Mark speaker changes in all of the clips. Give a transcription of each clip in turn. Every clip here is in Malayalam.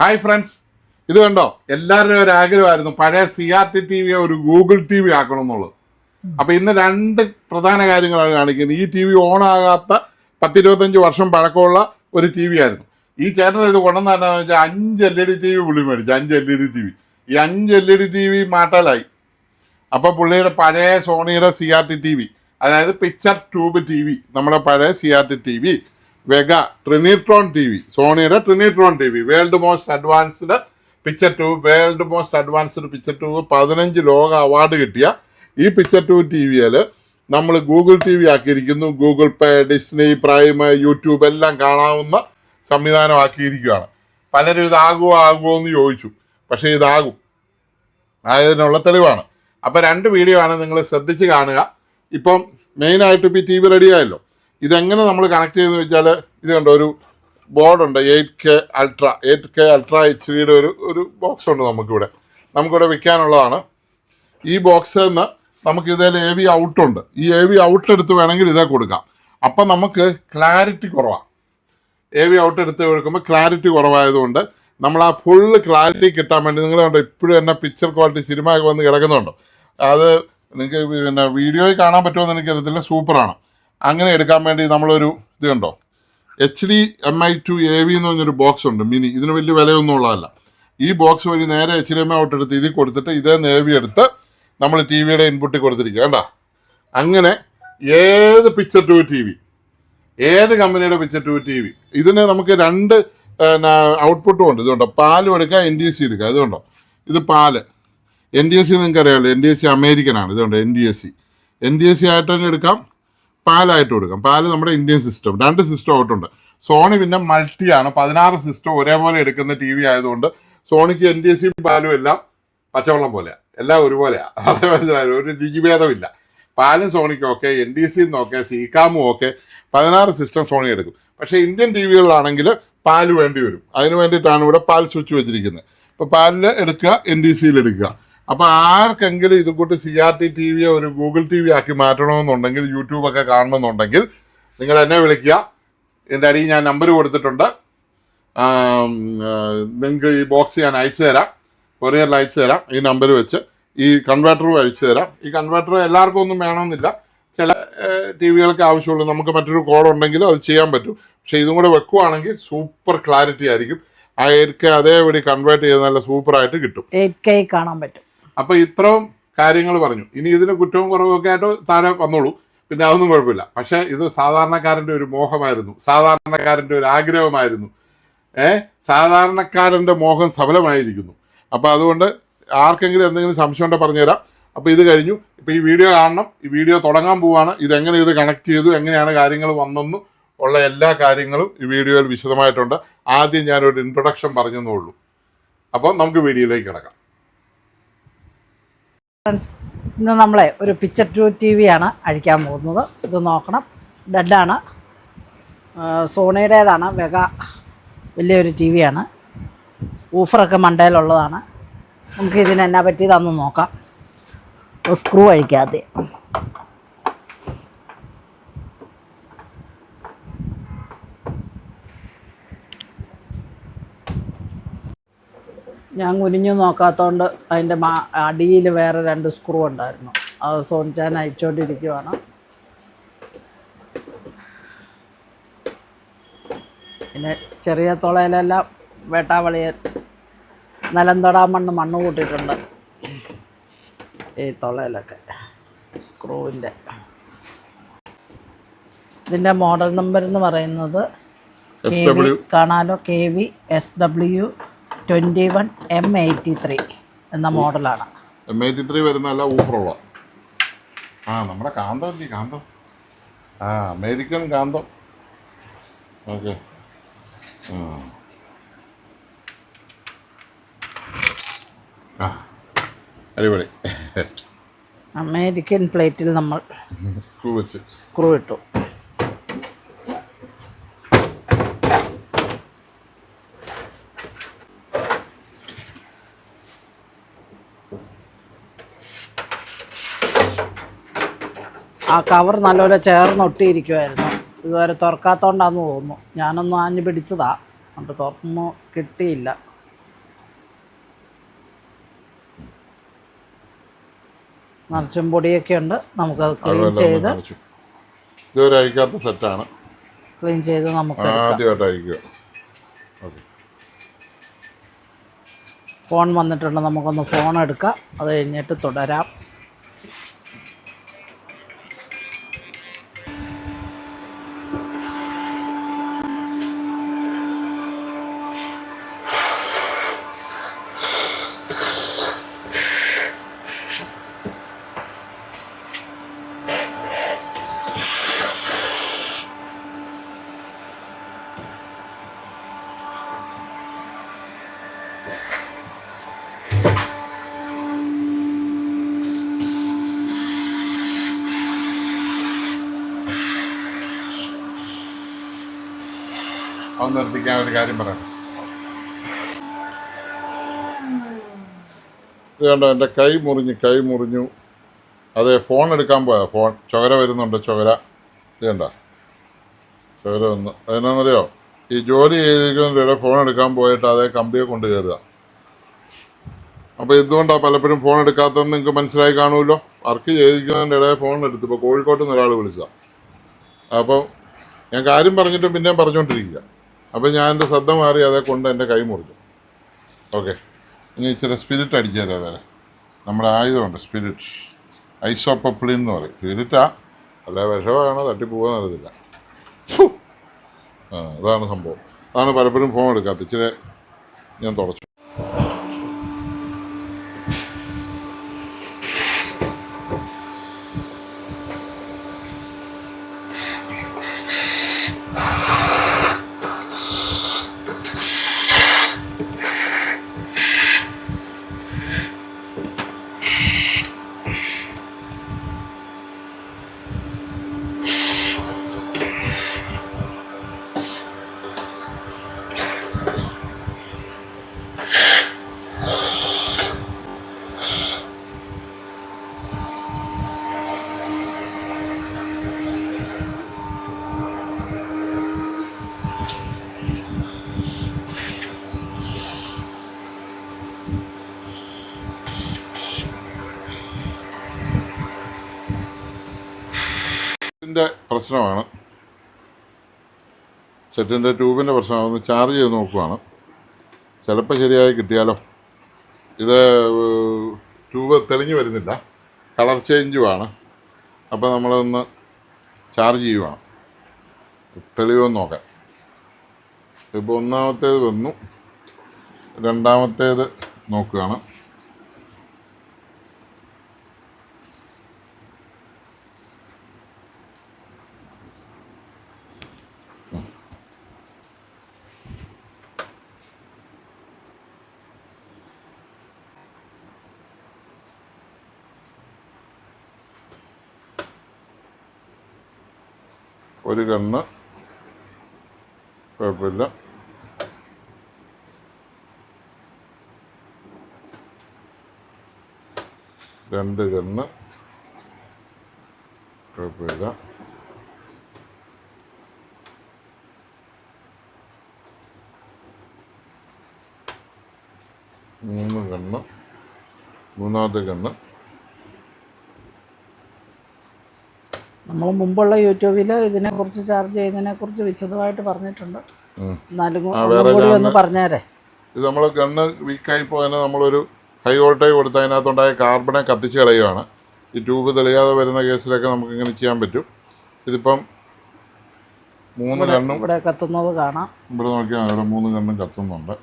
Speaker 1: ഹായ് ഫ്രണ്ട്സ് ഇത് കണ്ടോ? എല്ലാവരുടെയും ഒരു ആഗ്രഹമായിരുന്നു. പഴയ C R T T V ഒരു ഗൂഗിൾ ടി വി ആക്കണം എന്നുള്ളത് അപ്പൊ ഇന്ന് രണ്ട് പ്രധാന കാര്യങ്ങളാണ് കാണിക്കുന്നത്. ഈ ടി വി ഓൺ ആകാത്ത പത്തിരുപത്തഞ്ച് വർഷം പഴക്കമുള്ള ഒരു ടി വി ആയിരുന്നു. ഈ ചേട്ടൻ ഇത് കൊണ്ടുവന്നാന്ന് വെച്ചാൽ അഞ്ച് L E D T V പുള്ളി മേടിച്ചു. അഞ്ച് L E D T V ഈ അഞ്ച് L E D T V മാറ്റലായി. അപ്പൊ പുള്ളിയുടെ പഴയ സോണിയുടെ C R T T V അതായത് പിക്ചർ ട്യൂബ് ടി വി നമ്മുടെ പഴയ C R T T V Wega Trinitron T V സോണിയുടെ Trinitron T V world most advanced picture tube world most advanced picture tube പതിനഞ്ച് ലോക അവാർഡ് കിട്ടിയ ഈ പിക്ചർ ട്യൂബ് ടി വിയിൽ നമ്മൾ Google T V ആക്കിയിരിക്കുന്നു. Google Pay Disney Prime YouTube എല്ലാം കാണാവുന്ന സംവിധാനമാക്കിയിരിക്കുകയാണ്. പലരും ഇതാകുമോ ആകുമോ എന്ന് ചോദിച്ചു. പക്ഷേ ഇതാകും. ആയതിനുള്ള തെളിവാണ്. അപ്പോൾ രണ്ട് വീഡിയോ ആണ് നിങ്ങൾ ശ്രദ്ധിച്ച് കാണുക. ഇപ്പം മെയിനായിട്ട് ഇപ്പോൾ ഈ ടി വി റെഡി ആയല്ലോ. ഇതെങ്ങനെ നമ്മൾ കണക്ട് ചെയ്യുന്നത് വെച്ചാൽ ഇത് കണ്ടോ ഒരു ബോർഡുണ്ട് eight K ultra eight K ultra H ഡിയുടെ ഒരു ഒരു ബോക്സ് ഉണ്ട് നമുക്കിവിടെ. നമുക്കിവിടെ വിൽക്കാനുള്ളതാണ്. ഈ ബോക്സിൽ നിന്ന് നമുക്ക് ഇതിൽ എ വി ഔട്ടുണ്ട് ഈ എ വി ഔട്ട് എടുത്ത് വേണമെങ്കിൽ ഇതേ കൊടുക്കാം. അപ്പം നമുക്ക് ക്ലാരിറ്റി കുറവാണ് എ വി ഔട്ട് എടുത്ത് കൊടുക്കുമ്പോൾ ക്ലാരിറ്റി കുറവായതുകൊണ്ട് നമ്മൾ ആ ഫുള്ള് ക്ലാരിറ്റി കിട്ടാൻ വേണ്ടി നിങ്ങൾ കണ്ടോ ഇപ്പോഴും എന്നെ പിക്ചർ ക്വാളിറ്റി സിനിമയൊക്കെ വന്ന് കിടക്കുന്നുണ്ടോ. അത് നിങ്ങൾക്ക് പിന്നെ വീഡിയോയിൽ കാണാൻ പറ്റുമെന്ന് എനിക്കറിയത്തില്ല സൂപ്പറാണ് അങ്ങനെ എടുക്കാൻ വേണ്ടി നമ്മളൊരു ഇത് കണ്ടോ? H D M I to A V എന്ന് പറഞ്ഞൊരു ബോക്സ് ഉണ്ട്. മിനി ഇതിന് വലിയ വിലയൊന്നും ഉള്ളതല്ല. ഈ ബോക്സ് വഴി നേരെ എച്ച് ഡി എം ഔട്ട് എടുത്ത് ഇതിൽ കൊടുത്തിട്ട് ഇതേ നേവി എടുത്ത് നമ്മൾ ടി വിയുടെ ഇൻപുട്ടിൽ കൊടുത്തിരിക്കുക. കണ്ട? അങ്ങനെ ഏത് പിക്ചർ ടു ടി വി ഏത് കമ്പനിയുടെ പിക്ചർ ടു ടി വി ഇതിന് നമുക്ക് രണ്ട് ഔട്ട്പുട്ടും ഉണ്ട്. ഇതുണ്ടോ പാലും എടുക്കുക എൻ ഡി എസ് സി എടുക്കുക. ഇതുണ്ടോ ഇത് പാൽ. എൻ ഡി എസ് സി നിങ്ങൾക്ക് അറിയാമല്ലോ എൻ ഡി എസ് സി അമേരിക്കനാണ് ഇതുണ്ട് N D S C N D S C ആയിട്ട് തന്നെ എടുക്കാം. പാലായിട്ട് കൊടുക്കാം. പാൽ നമ്മുടെ ഇന്ത്യൻ സിസ്റ്റം രണ്ട് സിസ്റ്റം ആയിട്ടുണ്ട്. സോണി പിന്നെ മൾട്ടിയാണ് പതിനാറ് സിസ്റ്റം ഒരേപോലെ എടുക്കുന്ന ടി വി ആയതുകൊണ്ട് സോണിക്ക് എൻ ഡി എസ് പാലും എല്ലാം പച്ചവെള്ളം പോലെയാണ് എല്ലാം ഒരുപോലെയാണ് അതേ ഒരു രുചിഭേദമില്ല. പാലും സോണിക്കും ഒക്കെ എൻ ഡി സിയും ഒക്കെ സീക്കാമും ഒക്കെ പതിനാറ് സിസ്റ്റം സോണി എടുക്കും. പക്ഷേ ഇന്ത്യൻ ടി വികളിലാണെങ്കിൽ പാൽ വേണ്ടി വരും. അതിന് വേണ്ടിയിട്ടാണ് ഇവിടെ പാൽ സ്വിച്ച് വെച്ചിരിക്കുന്നത്. ഇപ്പോൾ പാലിൽ എടുക്കുക എൻ ഡി സിയിൽ എടുക്കുക. അപ്പോൾ ആർക്കെങ്കിലും ഇത് കൂട്ട് സി ആർ ടി ടി വിയെ ഒരു ഗൂഗിൾ ടി വി ആക്കി മാറ്റണമെന്നുണ്ടെങ്കിൽ യൂട്യൂബൊക്കെ കാണണമെന്നുണ്ടെങ്കിൽ നിങ്ങൾ എന്നെ വിളിക്കുക. എന്റെ അടിയിൽ ഞാൻ നമ്പർ കൊടുത്തിട്ടുണ്ട്. നിങ്ങൾക്ക് ഈ ബോക്സ് ഞാൻ അയച്ചു തരാം. കൊറിയറിൽ അയച്ചു തരാം ഈ നമ്പർ വെച്ച്. ഈ കൺവേർട്ടറും അയച്ചു തരാം. ഈ കൺവേർട്ടർ എല്ലാവർക്കും ഒന്നും വേണമെന്നില്ല. ചില ടി വികൾക്ക് ആവശ്യമുള്ളൂ നമുക്ക് മറ്റൊരു കോഡ് ഉണ്ടെങ്കിലും അത് ചെയ്യാൻ പറ്റും. പക്ഷേ ഇതും കൂടെ വെക്കുവാണെങ്കിൽ സൂപ്പർ ക്ലാരിറ്റി ആയിരിക്കും. ആ എയ്റ്റ് അതേപടി കൺവേർട്ട് ചെയ്ത് നല്ല സൂപ്പറായിട്ട് കിട്ടും.
Speaker 2: എയ്റ്റ് കെ കാണാൻ പറ്റും.
Speaker 1: അപ്പൊ ഇത്രയും കാര്യങ്ങൾ പറഞ്ഞു. ഇനി ഇതിന് കുറ്റവും കുറവൊക്കെ ആയിട്ട് താഴെ വന്നോളൂ. പിന്നെ അതൊന്നും കുഴപ്പമില്ല. പക്ഷെ ഇത് സാധാരണക്കാരന്റെ ഒരു മോഹമായിരുന്നു. സാധാരണക്കാരന്റെ ഒരു ആഗ്രഹമായിരുന്നു. ഏ? സാധാരണക്കാരന്റെ മോഹം സഫലമായിരിക്കുന്നു. അപ്പൊ അതുകൊണ്ട് ആർക്കെങ്കിലും എന്തെങ്കിലും സംശയം ഉണ്ടോ പറഞ്ഞുതരാം. അപ്പൊ ഇത് കഴിഞ്ഞു. ഇപ്പൊ ഈ വീഡിയോ കാണണം. ഈ വീഡിയോ തുടങ്ങാൻ പോവാണ്. ഇതെങ്ങനെ ഇത് കണക്ട് ചെയ്തു? എങ്ങനെയാണ് കാര്യങ്ങൾ വന്നെന്നും ഉള്ള എല്ലാ കാര്യങ്ങളും ഈ വീഡിയോയിൽ വിശദമായിട്ടുണ്ട്. ആദ്യം ഞാനൊരു ഇൻട്രൊഡക്ഷൻ പറഞ്ഞെന്നേ ഉള്ളൂ. അപ്പോൾ നമുക്ക് വീഡിയോയിലേക്ക് കിടക്കാം.
Speaker 2: ഫ്രണ്ട്സ് ഇന്ന് നമ്മളെ ഒരു പിക്ചർ ടു ടി വി ആണ് അഴിക്കാൻ പോകുന്നത്. ഇത് നോക്കണം. ഡെഡാണ് സോണിയുടേതാണ്. വെഗ വലിയൊരു ടി വിയാണ് ഊഫറൊക്കെ മണ്ടയിലുള്ളതാണ്. നമുക്ക് ഇതിന് എന്നാ നോക്കാം സ്ക്രൂ അഴിക്കാതെ. ഞാൻ കുനിഞ്ഞു നോക്കാത്തതുകൊണ്ട് അതിന്റെ മാ അടിയിൽ വേറെ രണ്ട് സ്ക്രൂ ഉണ്ടായിരുന്നു. അത് സോണിച്ചാൻ അയച്ചുകൊണ്ടിരിക്കുവാണ് പിന്നെ ചെറിയ തുളയിലെല്ലാം വേട്ടാവളിയ നിലം തൊടാൻ മണ്ണ് മണ്ണ് കൂട്ടിയിട്ടുണ്ട്. ഈ തുളയിലൊക്കെ സ്ക്രൂവിന്റെ ഇതിന്റെ മോഡൽ നമ്പർ എന്ന് പറയുന്നത് കാണാലോ? K V S W twenty one M eighty three എന്ന മോഡലാണ്.
Speaker 1: എം എയ്റ്റി ത്രീ വരുന്ന അല്ല ഊപ്പറുള്ള. ആ നമ്മുടെ കാന്തം കാന്തം? ആ അമേരിക്കൻ കാന്തം. ഓക്കെ. ആ. അടിപൊളി.
Speaker 2: അമേരിക്കൻ പ്ലേറ്റിൽ നമ്മൾ
Speaker 1: സ്ക്രൂ വെച്ച്.
Speaker 2: സ്ക്രൂ ഇട്ടു. ആ കവർ നല്ലപോലെ ചേർന്നൊട്ടിയിരിക്കുമായിരുന്നു ഇതുവരെ തുറക്കാത്തോണ്ടാന്ന് തോന്നുന്നു. ഞാനൊന്ന് ആഞ്ഞു പിടിച്ചതാ. എന്നിട്ട് തുറന്നു കിട്ടിയില്ല. നിറച്ചും പൊടിയൊക്കെ ഉണ്ട് നമുക്കത് ക്ലീൻ ചെയ്ത്
Speaker 1: ഇതുവരെ അയക്കാത്ത സെറ്റാണ്.
Speaker 2: ക്ലീൻ ചെയ്ത് നമുക്ക്
Speaker 1: ആദ്യമായിട്ട് അയക്കുക
Speaker 2: ഫോൺ വന്നിട്ടുണ്ട്. നമുക്കൊന്ന് ഫോൺ എടുക്കാം. അത് കഴിഞ്ഞിട്ട് തുടരാം.
Speaker 1: അത് നിർത്തിക്കാൻ ഒരു കാര്യം പറയാം ഇത് കണ്ടോ എന്റെ കൈ മുറിഞ്ഞു കൈ മുറിഞ്ഞു. അതെ ഫോൺ എടുക്കാൻ പോയാ ഫോൺ. ചുകര വരുന്നുണ്ട് ചുകര ഇത് കണ്ടോ? ചുകര വന്നു. അതിനാന്നറിയോ ഈ ജോലി ചെയ്തിരിക്കുന്നവരുടെ ഫോൺ എടുക്കാൻ പോയിട്ട് അതേ കമ്പിയെ കൊണ്ട് കയറുക അപ്പോൾ എന്തുകൊണ്ടാണ് പലപ്പോഴും ഫോൺ എടുക്കാത്തതെന്ന് നിങ്ങൾക്ക് മനസ്സിലായി കാണുമല്ലോ? വർക്ക് ചെയ്തിരിക്കുന്നതിന്റെ ഇടയിൽ ഫോൺ എടുത്തു ഇപ്പോൾ കോഴിക്കോട്ട് നിന്ന് ഒരാൾ വിളിച്ചതാണ് അപ്പോൾ ഞാൻ കാര്യം പറഞ്ഞിട്ടും പിന്നെയും പറഞ്ഞുകൊണ്ടിരിക്കുക. അപ്പോൾ ഞാൻ എന്റെ ശ്രദ്ധ മാറി അതേ കൊണ്ട് എന്റെ കൈ മുറിഞ്ഞു. ഓക്കെ ഇനി ഇച്ചിരി സ്പിരിറ്റ് അടിച്ചു തരാം അതെ. നമ്മുടെ ആയുധമുണ്ട് സ്പിരിറ്റ് ഐസോപ്പപ്ലിൻ എന്ന് പറയും. സ്പിരിറ്റാ അല്ല വിഷമാണോ? തട്ടിപ്പോകാൻ അറിയത്തില്ല. അതാണ് സംഭവം. അതാണ് പലപ്പോഴും ഫോൺ എടുക്കാത്ത ഇച്ചിരി ഞാൻ തുടച്ചു. സെറ്റിന്റെ പ്രശ്നമാണ്. സെറ്റിന്റെ ട്യൂബിന്റെ പ്രശ്നമാണ്. ചാർജ് ചെയ്ത് നോക്കുവാണ്. ചിലപ്പോൾ ശരിയായി കിട്ടിയാലോ? ഇത് ട്യൂബ് തെളിഞ്ഞു വരുന്നില്ല. കളർ ചേഞ്ചുമാണ് അപ്പോൾ നമ്മളൊന്ന് ചാർജ് ചെയ്യുവാണ്. തെളിവെന്ന് നോക്കാം. ഇപ്പോൾ ഒന്നാമത്തേത് വന്നു. രണ്ടാമത്തേത് നോക്കുകയാണ്. ഒരു കണ്ണ്. കുഴപ്പമില്ല. രണ്ട് കണ്ണ്. കുഴപ്പമില്ല. മൂന്ന് കണ്ണ്. മൂന്നാമത്തെ കണ്ണ്.
Speaker 2: നമ്മൾ മുമ്പുള്ള യൂട്യൂബിൽ ഇതിനെക്കുറിച്ച് ചാർജ് ചെയ്യുന്നതിനെക്കുറിച്ച് വിശദമായിട്ട് പറഞ്ഞിട്ടുണ്ട്. എന്നാലും ഒന്നും കൂടി ഒന്ന് പറഞ്ഞേരെ.
Speaker 1: ഇത് നമ്മൾ ഗണ്ണ് വീക്കായി പോയതിന് നമ്മളൊരു ഹൈ വോൾട്ടേജ് കൊടുത്ത് അതിനകത്തുണ്ടായ കാർബണെ കത്തിച്ച് കളയുകയാണ് ഈ ട്യൂബ് തെളിയാതെ വരുന്ന കേസിലൊക്കെ നമുക്ക് ഇങ്ങനെ ചെയ്യാൻ പറ്റും. ഇതിപ്പം മൂന്ന് കണ്ണും
Speaker 2: ഇവിടെ കത്തുന്നത് കാണാം.
Speaker 1: ഇവിടെ നോക്കിയാൽ ഇവിടെ മൂന്ന് കണ്ണും കത്തുന്നുണ്ട്.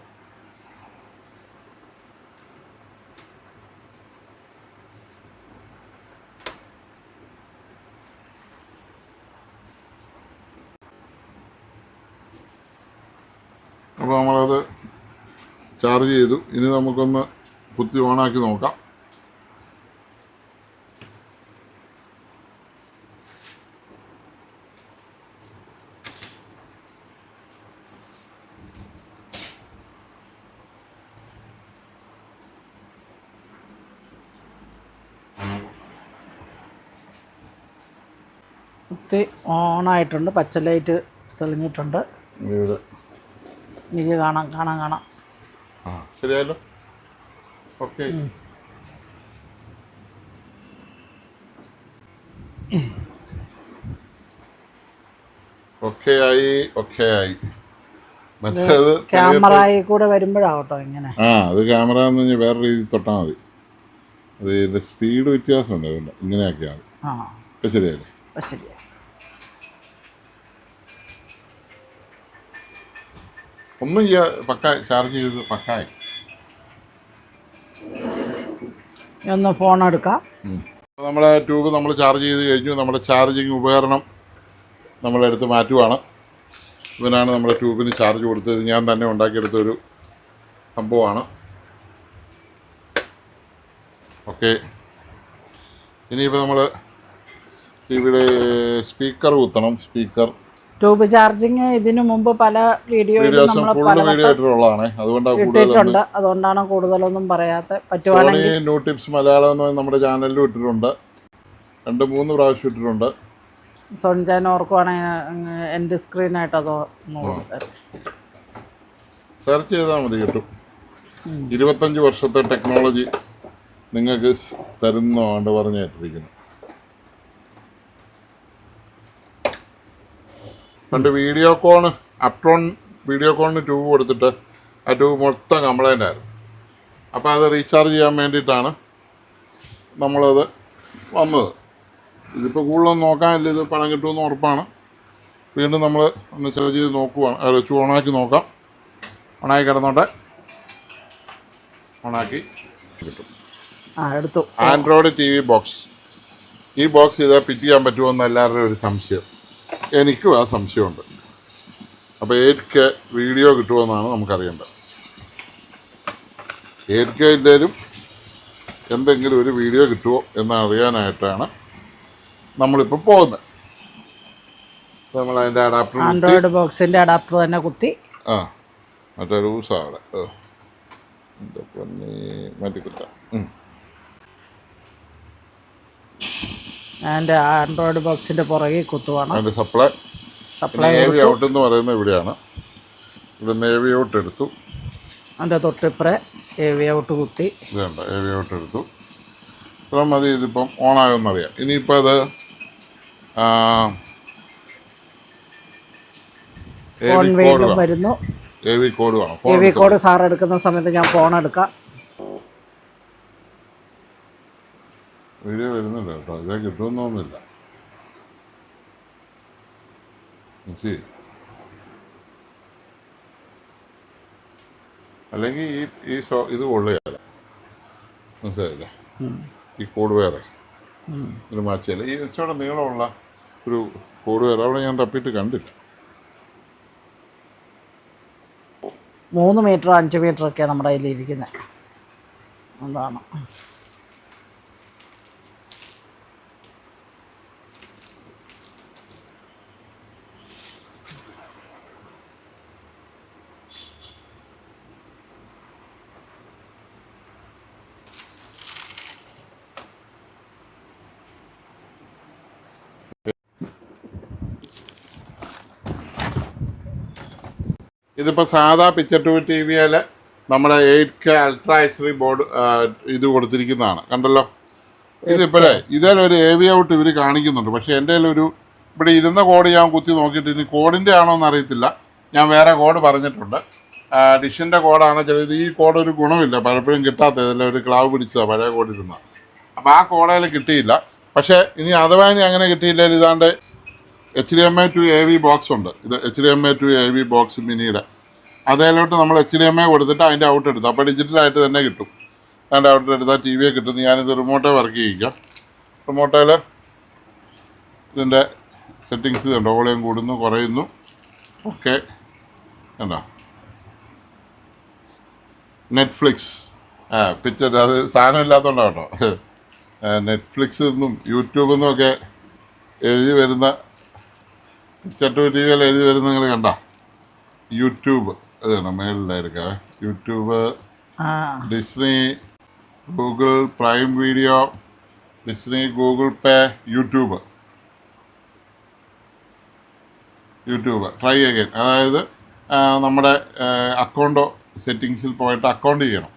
Speaker 1: അപ്പോൾ നമ്മളത് ചാർജ് ചെയ്തു. ഇനി നമുക്കൊന്ന് കുത്തി ഓണാക്കി നോക്കാം.
Speaker 2: കുത്തി ഓണായിട്ടുണ്ട് പച്ച ലൈറ്റ് തെളിഞ്ഞിട്ടുണ്ട്. എനിക്ക് കാണാം കാണാം കാണാം.
Speaker 1: ആ ശരിയായല്ലോ. ഓക്കെ. ഒക്കെ ആയി ഒക്കെ ആയി. മറ്റേത്
Speaker 2: ക്യാമറയിൽ കൂടെ വരുമ്പോഴാവട്ടോ ഇങ്ങനെ.
Speaker 1: ആ അത് ക്യാമറ എന്ന് പറഞ്ഞാൽ വേറെ രീതിയിൽ തൊട്ടാൽ മതി. അത് സ്പീഡ് വ്യത്യാസമുണ്ട് ഇങ്ങനെയൊക്കെയാണ്. ശരിയല്ലേ
Speaker 2: അപ്പം
Speaker 1: ഒന്നും ചെയ്യാ പക്ക ചാർജ് ചെയ്ത് പക്കായി.
Speaker 2: ഒന്ന് ഫോൺ എടുക്കാം.
Speaker 1: നമ്മുടെ നമ്മളെ ട്യൂബ് നമ്മൾ ചാർജ് ചെയ്ത് കഴിഞ്ഞു. നമ്മുടെ ചാർജിങ് ഉപകരണം നമ്മളെടുത്ത് മാറ്റുവാണ്. ഇവനാണ് നമ്മുടെ ട്യൂബിന് ചാർജ് കൊടുത്തത്. ഞാൻ തന്നെ ഉണ്ടാക്കിയെടുത്തൊരു സംഭവമാണ്. ഓക്കെ. ഇനിയിപ്പോൾ നമ്മൾ ടി വിയുടെ സ്പീക്കർ കുത്തണം. സ്പീക്കർ
Speaker 2: ട്യൂബ് ചാർജിങ് ഇതിനു മുമ്പ് പല വീഡിയോയിലും നമ്മൾ ഇട്ടിട്ടുണ്ട്. അതുകൊണ്ടാണ് കൂടുതലൊന്നും പറയാത്ത പറ്റുവാണെങ്കിൽ
Speaker 1: ന്യൂ ടിപ്സ് മലയാളം എന്ന് നമ്മുടെ ചാനലിലും ഇട്ടിട്ടുണ്ട്. രണ്ട് മൂന്ന് പ്രാവശ്യം ഇട്ടിട്ടുണ്ട്.
Speaker 2: സോണിച്ചാൻ ഓർക്കുവാണെങ്കിൽ എന്റെ സ്ക്രീനായിട്ട് അതോ
Speaker 1: സെർച്ച് ചെയ്താൽ മതി കിട്ടും. ഇരുപത്തഞ്ച് വർഷത്തെ ടെക്നോളജി നിങ്ങൾക്ക് തരുന്നതാണ് പറഞ്ഞു കേട്ടിരിക്കുന്നത് പണ്ട് വീഡിയോ കോൺ അപ്ട്രോൺ വീഡിയോ കോണിന് ട്യൂബ് കൊടുത്തിട്ട് ആ ട്യൂബ് മൊത്തം കംപ്ലൈന്റ് ആയിരുന്നു. അപ്പോൾ അത് റീചാർജ് ചെയ്യാൻ വേണ്ടിയിട്ടാണ് നമ്മളത് വന്നത്. ഇതിപ്പോൾ കൂടുതലൊന്നും നോക്കാനില്ല ഇത് പണം കിട്ടുമെന്ന് ഉറപ്പാണ്. വീണ്ടും നമ്മൾ ഒന്ന് ചാർജ് ചെയ്ത് നോക്കുവാണ്. വെച്ച് ഓണാക്കി നോക്കാം. ഓണാക്കി കിടന്നോട്ടെ. ഓണാക്കി കിട്ടും. ആൻഡ്രോയിഡ് ടി വി ബോക്സ് ഈ ബോക്സ് ചെയ്താൽ പിറ്റ് ചെയ്യാൻ പറ്റുമോ എന്ന് എല്ലാവരുടെയും ഒരു സംശയം. എനിക്കും ആ സംശയമുണ്ട്. അപ്പോൾ എയ്റ്റ് കെ വീഡിയോ കിട്ടുമെന്നാണ് നമുക്കറിയേണ്ടത്. എയ്റ്റ് കെ ഇല്ലേലും എന്തെങ്കിലും ഒരു വീഡിയോ കിട്ടുമോ എന്ന് അറിയാനായിട്ടാണ് നമ്മളിപ്പോൾ പോകുന്നത്. നമ്മൾ അതിന്റെ അഡാപ്റ്റർ
Speaker 2: ആൻഡ്രോയിഡ് ബോക്സിന്റെ അഡാപ്റ്റർ തന്നെ കുത്തി.
Speaker 1: ആ മറ്റേ ലൂസാ അവിടെ. ഓ മാറ്റി കുത്താം
Speaker 2: ആൻഡ്രോയിഡ് ബോക്സിന്റെ പുറകെ കുത്തുവാണ്.
Speaker 1: അതിന്റെ സപ്ലൈ
Speaker 2: സപ്ലൈ
Speaker 1: നേവി ഔട്ട് എന്ന് പറയുന്നത് ഇവിടെയാണ്. ഇവിടെ നേവി ഔട്ട് എടുത്തു.
Speaker 2: അതിന്റെ തൊട്ടിപ്പുറേ എ ഔട്ട് കുത്തി.
Speaker 1: ഇതുണ്ട് നേവി ഔട്ട് എടുത്തു. ഇത്ര മതി ഇതിപ്പം ഓണാകുമെന്നറിയാം ഇനിയിപ്പോൾ അത്
Speaker 2: ഫോൺ വീണ്ടും വരുന്നു.
Speaker 1: എ വി കോഡ് വേണം
Speaker 2: എ വി കോഡ് സാർ എടുക്കുന്ന സമയത്ത് ഞാൻ ഫോൺ എടുക്കാം.
Speaker 1: വീഡിയോ വരുന്നുണ്ട് കേട്ടോ. ഇതേ കിട്ടുമെന്നൊന്നുമില്ല. ശരി അല്ലെങ്കിൽ ഈ ഈ സോ ഇത് കൊള്ളുകയല്ല. മനസ്സിലായില്ലേ? ഈ കോഡ് വേറെ. ഒരു മാച്ചല്ല ഈ ഇച്ചിരി നീളമുള്ള ഒരു കോഡ് വേറെ. അവിടെ ഞാൻ തപ്പിയിട്ട് കണ്ടില്ല.
Speaker 2: മൂന്ന് മീറ്റർ അഞ്ച് മീറ്റർ ഒക്കെ നമ്മുടെ കയ്യിൽ ഇരിക്കുന്നത് അതാണ്.
Speaker 1: ഇതിപ്പോൾ സാധാ പിക്ചർ ടു ടി വിയിൽ നമ്മുടെ eight K ultra H D board ഇത് കൊടുത്തിരിക്കുന്നതാണ്. കണ്ടല്ലോ? ഇതിപ്പോൾ ഇതിലൊരു എ വി ഔട്ട് ഇവർ കാണിക്കുന്നുണ്ട്. പക്ഷേ എന്റെ ഒരു ഇവിടെ ഇരുന്ന കോഡ് ഞാൻ കുത്തി നോക്കിയിട്ട് ഇനി കോഡിന്റെ ആണോ എന്ന് അറിയത്തില്ല. ഞാൻ വേറെ കോഡ് പറഞ്ഞിട്ടുണ്ട്. ഡിഷിന്റെ കോഡാണ് ചിലത് ഈ കോഡ് ഒരു ഗുണമില്ല. പലപ്പോഴും കിട്ടാത്ത ഇതെല്ലാം ഒരു ക്ലാവ് പിടിച്ചതാണ് പഴയ കോഡിരുന്ന അപ്പോൾ ആ കോഡയിൽ കിട്ടിയില്ല. പക്ഷേ ഇനി അഥവാ ഇനി അങ്ങനെ കിട്ടിയില്ലെങ്കിൽ ഇതാണ്ട് H D M A to A V box ഉണ്ട്. ഇത് H D M A to A V box മിനിയുടെ അതേലോട്ട് നമ്മൾ എച്ച് ഡി എം എ കൊടുത്തിട്ട് അതിന്റെ ഔട്ട് എടുത്തു. അപ്പോൾ ഡിജിറ്റലായിട്ട് തന്നെ കിട്ടും. അതിന്റെ ഔട്ട് എടുത്താൽ ടി വിയെ കിട്ടും. ഞാനിത് റിമോട്ടേ വർക്ക് ചെയ്യിക്കാം. റിമോട്ടേൽ ഇതിന്റെ സെറ്റിങ്സ് കണ്ടോ? വോളിയം കൂടുന്നു കുറയുന്നു. ഓക്കെ കണ്ടോ? നെറ്റ്ഫ്ലിക്സ് ആ പിക്ചർ അത് സാധനം ഇല്ലാത്തതുകൊണ്ടാണ് കേട്ടോ. നെറ്റ്ഫ്ലിക്സ് നിന്നും യൂട്യൂബിൽ നിന്നും ഒക്കെ എഴുതി വരുന്ന വിയിൽ എഴുതി വരുന്ന നിങ്ങൾ കണ്ട? യൂട്യൂബ്. അതാണ് മേളിലായിരിക്കാം. YouTube Disney Google Prime Video Disney Google Pay YouTube. YouTube. Try again അതായത് നമ്മുടെ അക്കൗണ്ടോ സെറ്റിങ്സിൽ പോയിട്ട് അക്കൗണ്ട് ചെയ്യണം.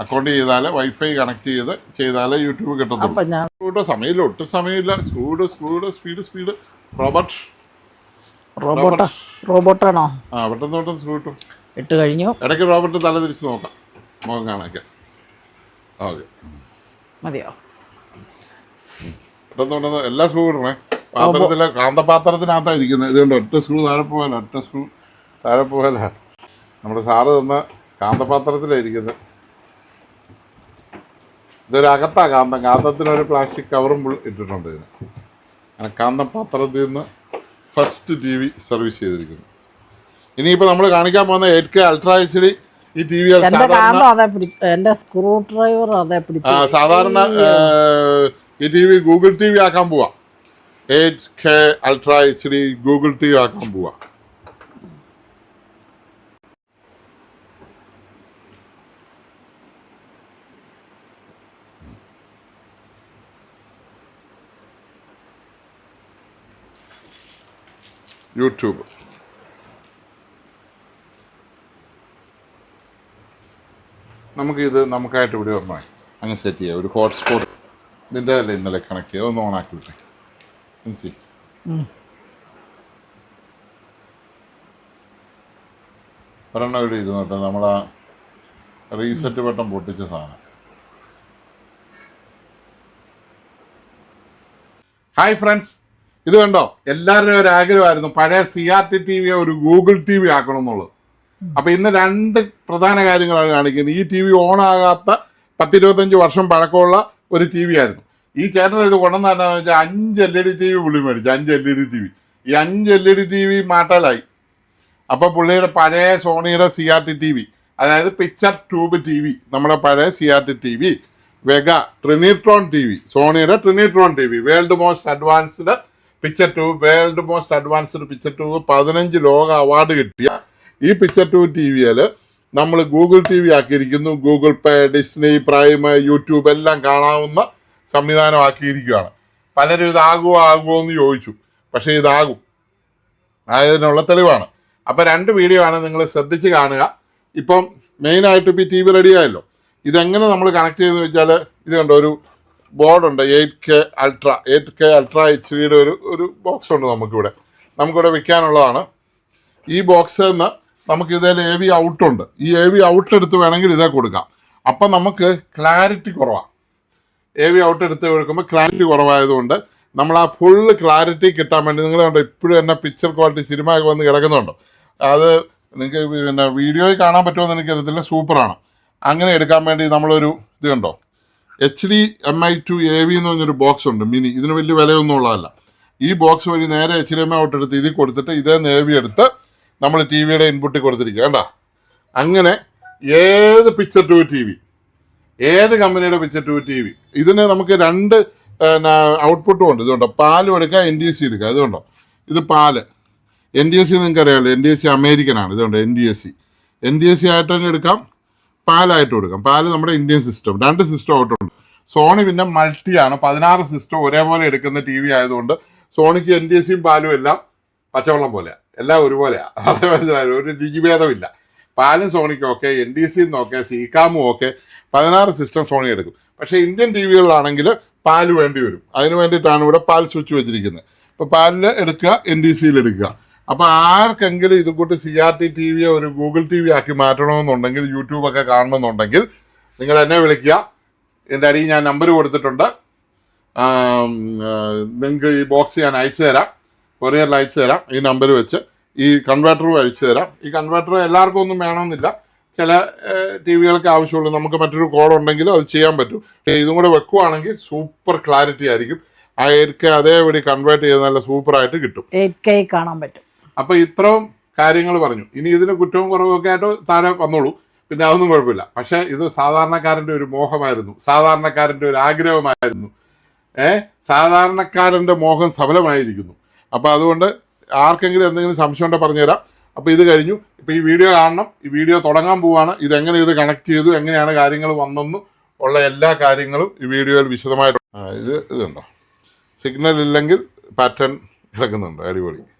Speaker 1: അക്കൗണ്ട് ചെയ്താൽ വൈഫൈ കണക്ട് ചെയ്ത് ചെയ്താലേ യൂട്യൂബ് കിട്ടത്തുള്ളൂ. സമയമില്ല. ഒട്ടും സമയമില്ല. Screwed screwed speed speed Robert
Speaker 2: robot റോബോട്ടാണോ?
Speaker 1: ആ പെട്ടെന്ന് പെട്ടെന്ന് സ്ക്രൂ
Speaker 2: ഇട്ട്. കഴിഞ്ഞു.
Speaker 1: ഇടയ്ക്ക് റോബോട്ട് തല തിരിച്ച് നോക്കാം. മുഖം കാണാൻ ഓക്കെ.
Speaker 2: മതിയോ?
Speaker 1: പെട്ടെന്ന് പെട്ടെന്ന് എല്ലാ സ്ക്രൂ ഇടണേ. പാത്രത്തിലെ കാന്തപാത്രത്തിനകത്താണ് ഇരിക്കുന്നത്. ഇതുകൊണ്ട് ഒറ്റ സ്ക്രൂ താഴെ പോകാല ഒറ്റ സ്ക്രൂ താഴെ പോകാല നമ്മുടെ സാറ് തന്ന കാന്തപാത്രത്തിലാണ് ഇരിക്കുന്നത്. ഇതൊരു അകത്താ കാന്തം. കാന്തത്തിനൊരു പ്ലാസ്റ്റിക് കവറും ഇട്ടിട്ടുണ്ട് ഇതിന്. അങ്ങനെ കാന്തപാത്രത്തിൽ നിന്ന് ഫസ്റ്റ് ടി വി സർവീസ് ചെയ്തിരിക്കുന്നു. ഇനിയിപ്പോൾ നമ്മൾ കാണിക്കാൻ പോകുന്ന eight K ultra H D ഈ ടി വി സാധാരണ
Speaker 2: സ്ക്രൂ ഡ്രൈവർ
Speaker 1: സാധാരണ ഈ T V Google T V ആക്കാൻ പോവാ. Eight K ultra H D Google T V ആക്കാൻ പോവാ. യൂട്യൂബ്. നമുക്കിത് നമുക്കായിട്ട് ഇവിടെ ഒരെണ്ണം അങ്ങനെ സെറ്റ് ചെയ്യാം. ഒരു ഹോട്ട്സ്പോട്ട് ഇതിന്റെ അല്ലേ ഇന്നലെ കണക്ട് ചെയ്യാം ഒന്ന് ഓൺ ആക്കി വിട്ടെ. മിൻസി ഒരെണ്ണം ഇവിടെ ഇരുന്നോട്ടെ നമ്മൾ ആ റീസെറ്റ് ബട്ടൺ പൊട്ടിച്ച സാധനം. ഹായ് ഫ്രണ്ട്സ് ഇത് കണ്ടോ? എല്ലാവരുടെയും ഒരു ആഗ്രഹമായിരുന്നു. പഴയ സി ആർ ടി ടി വിയെ ഒരു ഗൂഗിൾ ടി വി ആക്കണം എന്നുള്ളത് അപ്പൊ ഇന്ന് രണ്ട് പ്രധാന കാര്യങ്ങളാണ് കാണിക്കുന്നത്. ഈ ടി വി ഓൺ ആകാത്ത പത്തിരുപത്തഞ്ച് വർഷം പഴക്കമുള്ള ഒരു ടി വി ആയിരുന്നു. ഈ ചേട്ടൻ ഇത് കൊണ്ടുവന്നാന്ന് വെച്ചാൽ അഞ്ച് L E D T V പുള്ളി മേടിച്ചു. അഞ്ച് L E D T V ഈ അഞ്ച് L E D T V മാറ്റലായി. അപ്പൊ പുള്ളിയുടെ പഴയ സോണിയുടെ C R T T V അതായത് പിക്ചർ ട്യൂബ് ടി വി നമ്മുടെ പഴയ C R T T V Wega Trinitron T V സോണിയുടെ Trinitron T V world most advanced picture tube world most advanced picture tube പതിനഞ്ച് ലോക അവാർഡ് കിട്ടിയ ഈ പിക്ചർ ടു ടി വിയിൽ നമ്മൾ Google T V ആക്കിയിരിക്കുന്നു. Google Pay Disney Prime YouTube എല്ലാം കാണാവുന്ന സംവിധാനമാക്കിയിരിക്കുകയാണ് പലരും ഇതാകുമോ ആകുമോ എന്ന് ചോദിച്ചു. പക്ഷേ ഇതാകും. ആയതിനുള്ള തെളിവാണ്. അപ്പോൾ രണ്ട് വീഡിയോ ആണ് നിങ്ങൾ ശ്രദ്ധിച്ച് കാണുക. ഇപ്പം മെയിനായിട്ട് ഇപ്പോൾ ടി വി റെഡി ആയല്ലോ. ഇതെങ്ങനെ നമ്മൾ കണക്ട് ചെയ്യുന്നത് വെച്ചാൽ ഇത് കണ്ടോ ഒരു ബോർഡുണ്ട് eight K ultra. Eight K ultra H ഡിയുടെ ഒരു ഒരു ബോക്സ് ഉണ്ട് നമുക്കിവിടെ. നമുക്കിവിടെ വിൽക്കാനുള്ളതാണ്. ഈ ബോക്സിൽ നിന്ന് നമുക്ക് ഇതിൽ എ വി ഔട്ടുണ്ട് ഈ എ വി ഔട്ട് എടുത്ത് വേണമെങ്കിൽ ഇതേ കൊടുക്കാം. അപ്പം നമുക്ക് ക്ലാരിറ്റി കുറവാണ് എ വി ഔട്ട് എടുത്ത് കൊടുക്കുമ്പോൾ ക്ലാരിറ്റി കുറവായതുകൊണ്ട് നമ്മൾ ആ ഫുള്ള് ക്ലാരിറ്റി കിട്ടാൻ വേണ്ടി നിങ്ങൾ കണ്ടോ ഇപ്പോഴും തന്നെ പിക്ചർ ക്വാളിറ്റി സിനിമ ഒക്കെ വന്ന് കിടക്കുന്നുണ്ടോ. അത് നിങ്ങൾക്ക് പിന്നെ വീഡിയോയിൽ കാണാൻ പറ്റുമോ എന്ന് എനിക്കറിയത്തില്ല. സൂപ്പറാണ് അങ്ങനെ എടുക്കാൻ വേണ്ടി നമ്മളൊരു ഇത് കണ്ടോ H D M I to A V എന്ന് പറഞ്ഞൊരു ബോക്സ് ഉണ്ട്. മിനി ഇതിന് വലിയ വിലയൊന്നും ഉള്ളതല്ല. ഈ ബോക്സ് വഴി നേരെ H D M I out എടുത്ത് ഇതിൽ കൊടുത്തിട്ട് ഇതേ നേവി എടുത്ത് നമ്മൾ ടി വിയുടെ ഇൻപുട്ടിൽ കൊടുത്തിരിക്കുക. കേട്ടോ അങ്ങനെ ഏത് പിക്ചർ ടു ടി വി ഏത് കമ്പനിയുടെ പിക്ചർ ടു ടി വി ഇതിന് നമുക്ക് രണ്ട് ഔട്ട്പുട്ടും ഉണ്ട്. ഇതുണ്ടോ പാലും എടുക്കുക എൻ ഡി എസ് സി എടുക്കുക ഇതുണ്ടോ ഇത് പാൽ. എൻ ഡി എസ് സി നിങ്ങൾക്ക് അറിയാമല്ലോ എൻ ഡി എസ് സി അമേരിക്കനാണ് ഇതുകൊണ്ട് N D S C N D S C ആയിട്ട് തന്നെ എടുക്കാം. പാലായിട്ട് കൊടുക്കാം. പാൽ നമ്മുടെ ഇന്ത്യൻ സിസ്റ്റം രണ്ട് സിസ്റ്റം ഔട്ടുണ്ട് സോണി പിന്നെ മൾട്ടിയാണ്. പതിനാറ് സിസ്റ്റം ഒരേപോലെ എടുക്കുന്ന ടി വി ആയതുകൊണ്ട് സോണിക്ക് എൻ ഡി എസിയും പാലും എല്ലാം പച്ചവെള്ളം പോലെയാണ് എല്ലാം ഒരുപോലെയാണ് അത് ഒരു രുചിഭേദമില്ല. പാലും സോണിക്കും ഓക്കെ എൻ ഡി സിയും ഓക്കെ സീക്കാമും ഓക്കെ. പതിനാറ് സിസ്റ്റം സോണി എടുക്കും. പക്ഷേ ഇന്ത്യൻ ടി വികളിലാണെങ്കിൽ പാൽ വേണ്ടി വരും. അതിന് വേണ്ടിയിട്ടാണ് ഇവിടെ പാൽ സ്വിച്ച് വെച്ചിരിക്കുന്നത്. ഇപ്പോൾ പാലിൽ എടുക്കുക എൻ ഡി സിയിൽ എടുക്കുക. അപ്പോൾ ആർക്കെങ്കിലും ഇതും കൂട്ടി സി ആർ ടി ടി വിയെ ഒരു ഗൂഗിൾ ടി വി ആക്കി മാറ്റണമെന്നുണ്ടെങ്കിൽ യൂട്യൂബൊക്കെ കാണണമെന്നുണ്ടെങ്കിൽ നിങ്ങൾ എന്നെ വിളിക്കുക. എന്റെ അടിയിൽ ഞാൻ നമ്പർ കൊടുത്തിട്ടുണ്ട്. നിങ്ങൾക്ക് ഈ ബോക്സ് ഞാൻ അയച്ചു തരാം. കൊറിയറിൽ അയച്ചു തരാം ഈ നമ്പർ വെച്ച്. ഈ കൺവേർട്ടറും അയച്ചു തരാം. ഈ കൺവേർട്ടർ എല്ലാവർക്കും ഒന്നും വേണമെന്നില്ല. ചില ടി വികൾക്ക് ആവശ്യമുള്ളൂ. നമുക്ക് മറ്റൊരു കോൾ ഉണ്ടെങ്കിൽ അത് ചെയ്യാൻ പറ്റും. ഇതും കൂടെ വെക്കുവാണെങ്കിൽ സൂപ്പർ ക്ലാരിറ്റി ആയിരിക്കും. ആ എയ്റ്റ് അതേപടി കൺവേർട്ട് ചെയ്ത് നല്ല സൂപ്പറായിട്ട് കിട്ടും.
Speaker 2: എയ്റ്റ് കെ കാണാൻ പറ്റും.
Speaker 1: അപ്പോൾ ഇത്രയും കാര്യങ്ങൾ പറഞ്ഞു. ഇനി ഇതിന് കുറ്റവും കുറവൊക്കെ ആയിട്ട് താഴെ വന്നോളൂ. പിന്നെ അതൊന്നും കുഴപ്പമില്ല. പക്ഷേ ഇത് സാധാരണക്കാരന്റെ ഒരു മോഹമായിരുന്നു. സാധാരണക്കാരന്റെ ഒരു ആഗ്രഹമായിരുന്നു. ഏ? സാധാരണക്കാരന്റെ മോഹം സഫലമായിരിക്കുന്നു. അപ്പോൾ അതുകൊണ്ട് ആർക്കെങ്കിലും എന്തെങ്കിലും സംശയം ഉണ്ടോ പറഞ്ഞുതരാം. അപ്പോൾ ഇത് കഴിഞ്ഞു. ഇപ്പോൾ ഈ വീഡിയോ കാണണം. ഈ വീഡിയോ തുടങ്ങാൻ പോവാണ്. എങ്ങനെ ഇത് കണക്ട് ചെയ്തു? എങ്ങനെയാണ് കാര്യങ്ങൾ വന്നെന്നും ഉള്ള എല്ലാ കാര്യങ്ങളും ഈ വീഡിയോയിൽ വിശദമായിട്ട് ഇത് ഇതുണ്ടോ? സിഗ്നൽ ഇല്ലെങ്കിൽ പാറ്റേൺ കിടക്കുന്നുണ്ട്. അടിപൊളി.